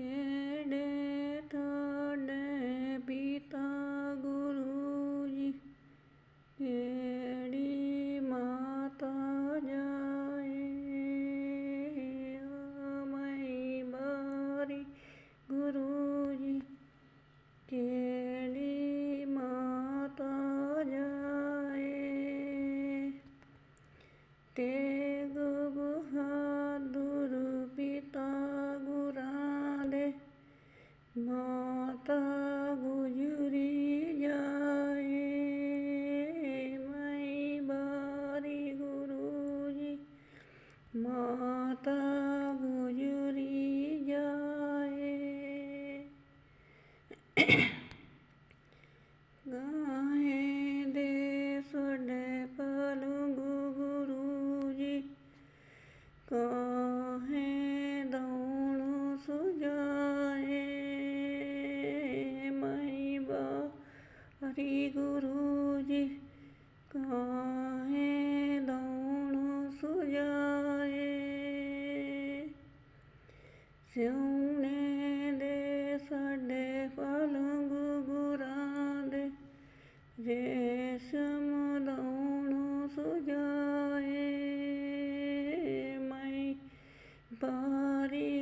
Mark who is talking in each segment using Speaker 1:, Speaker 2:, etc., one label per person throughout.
Speaker 1: Yeah. bye. રેશમ દોણું સુજાય મય ભારી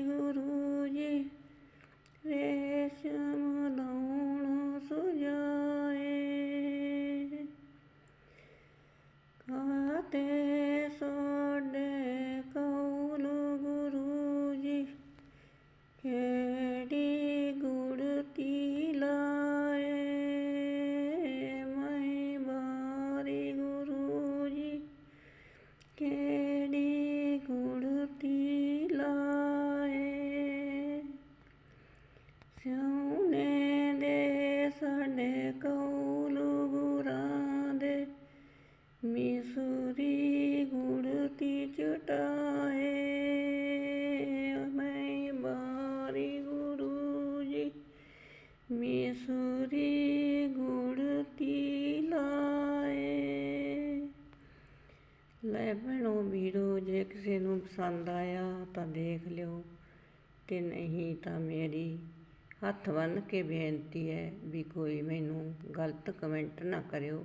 Speaker 1: ਕਿਸੇ ਪਸੰਦ ਆਇਆ ਤਾਂ ਦੇਖ ਲਿਓ ਅਤੇ ਨਹੀਂ ਤਾਂ ਮੇਰੀ ਹੱਥ ਬੰਨ੍ਹ ਕੇ ਬੇਨਤੀ ਹੈ ਵੀ ਕੋਈ ਮੈਨੂੰ ਗਲਤ ਕਮੈਂਟ ਨਾ ਕਰਿਓ।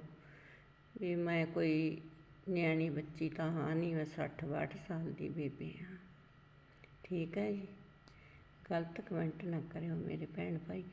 Speaker 1: ਵੀ ਮੈਂ ਕੋਈ ਨਿਆਣੀ ਬੱਚੀ ਤਾਂ ਹਾਂ ਨਹੀਂ, ਮੈਂ 60 62 ਸਾਲ ਦੀ ਬੇਬੇ ਹਾਂ। ਠੀਕ ਹੈ ਜੀ? ਗਲਤ ਕਮੈਂਟ ਨਾ ਕਰਿਓ ਮੇਰੇ ਭੈਣ ਭਾਈ